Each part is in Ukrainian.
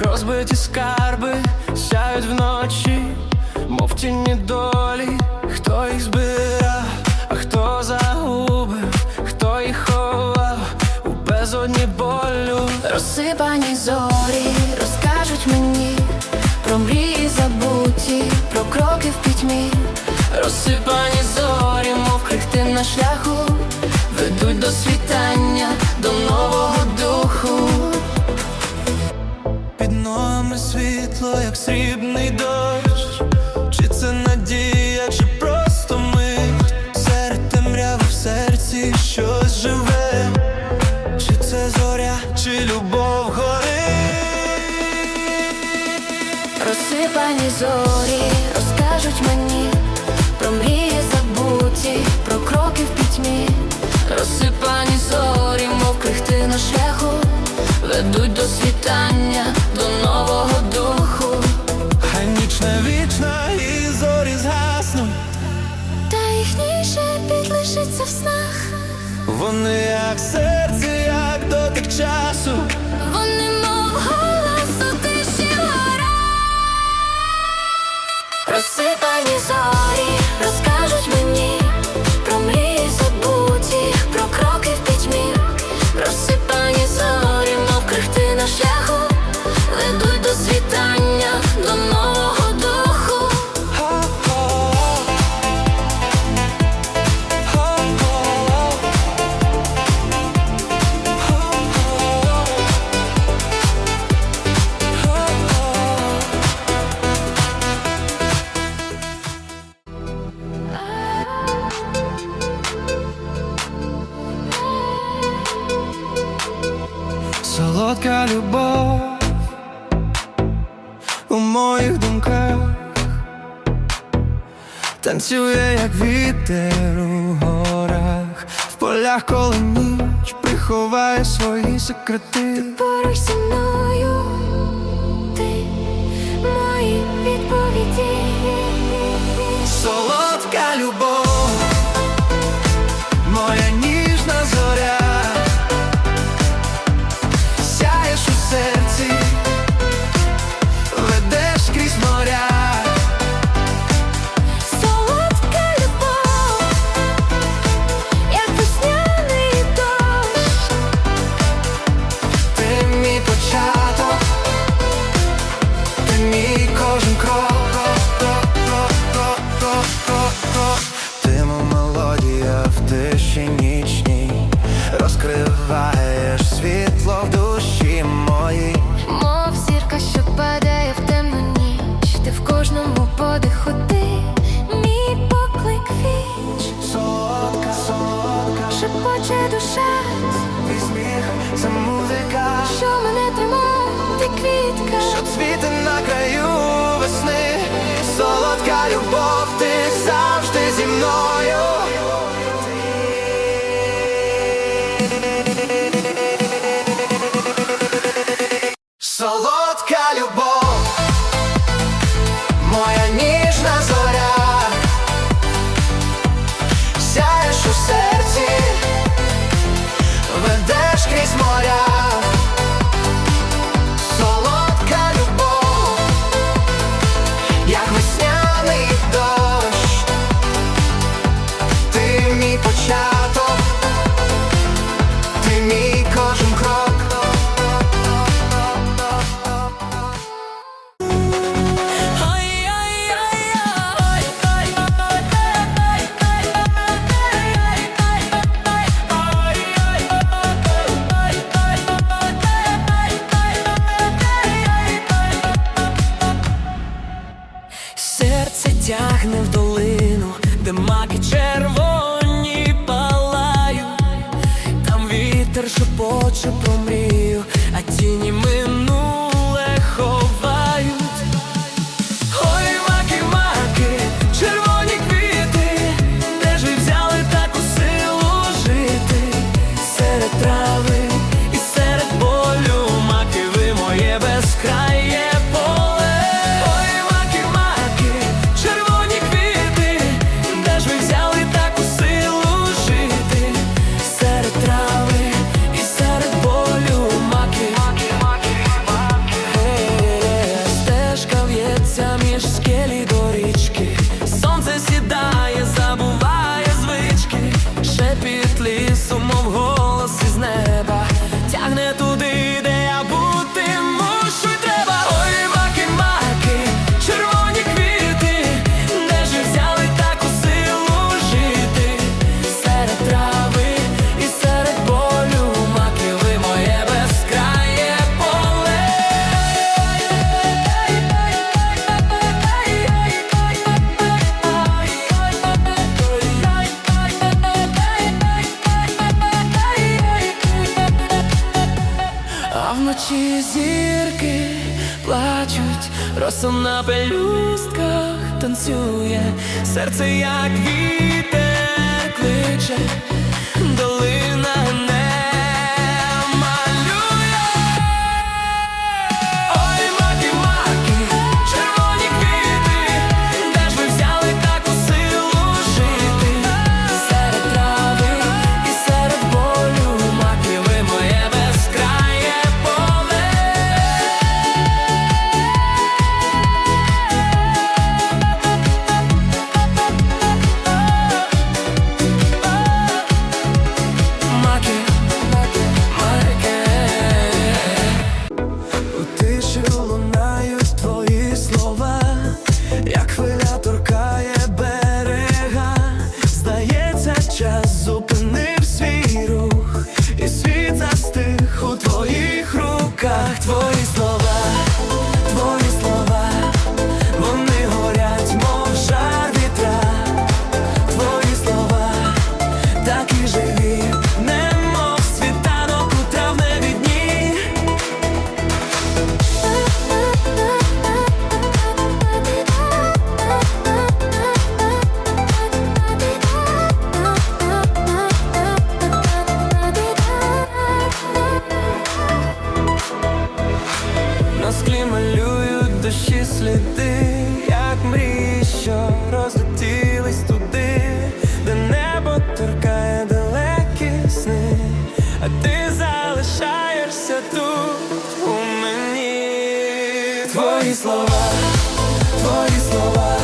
розбиті скарби, сяють вночі, мов тіні долі, хто їх збирав, а хто загубив, хто їх ховав у безодні болю. Розсипані зорі розкажуть мені про мрії забуті, про кроки в пітьмі. Розсипані зорі, мов крихти на шляху, ведуть до світання, світло, срібний дощ, чи це надія, чи просто мить серед темряви в серці щось живе, чи це зоря, чи любов горить. Розсипані зорі розкажуть мені про мрії забуті, про кроки в пітьмі. Розсипані зорі, мов крихти на шляху, ведуть до світання, до нового духу. В вони як танцює, як вітер у горах, в полях, коли ніч приховає свої секрети. Поруч зі мною початок, ти мій кожен крок. Серце тягне в долину, де маки червоні шепоче про мрію, а тіні А вночі зірки плачуть, росом на пелюстках танцює серце, як вітер кличе. твої слова, твои слова.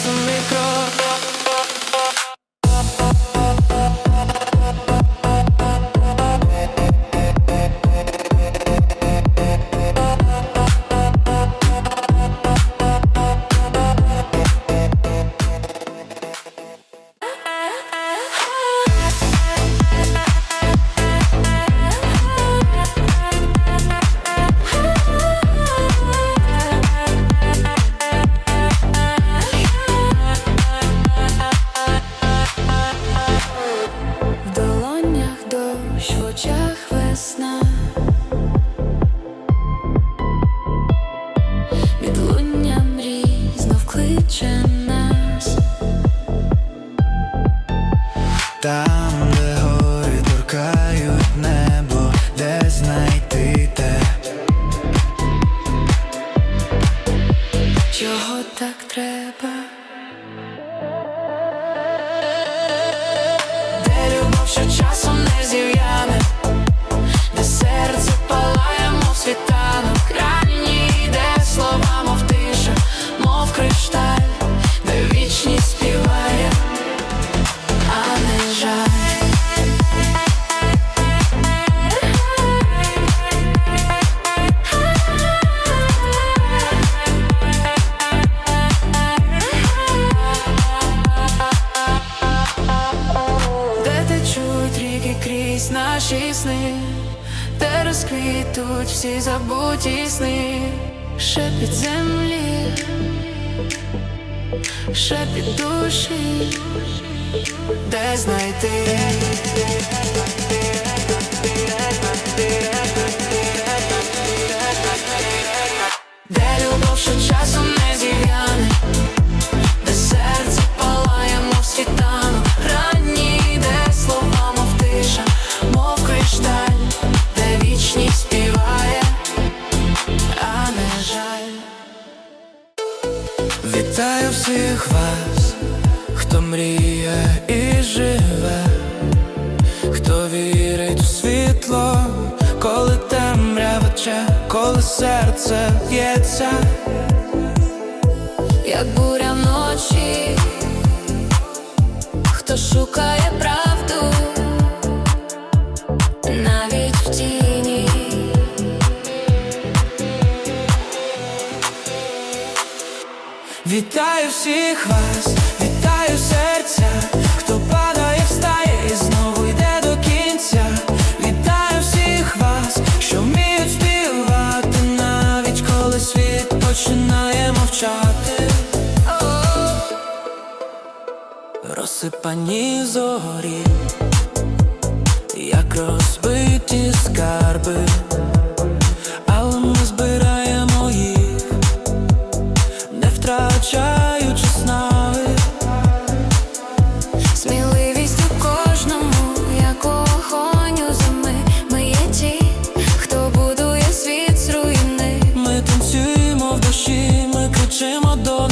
разумный кровь Escúchenos. Da. Всі забуті сни, шепіт землі, шепіт душі, де знайти. Де любов, що часом не зів'яне, шукає правду, навіть в тіні. Вітаю всіх вас, вітаю серця, хто падає, встає і знову йде до кінця. Вітаю всіх вас, що вміють співати, навіть коли світ починає мовчати. Розсипані зорі, як розбиті скарби, але ми збираємо їх не втрачаючи снаги. Сміливість у кожному, як огонь у зими. Ми є ті, хто будує світ з руїни. Ми танцюємо в душі, ми кричимо до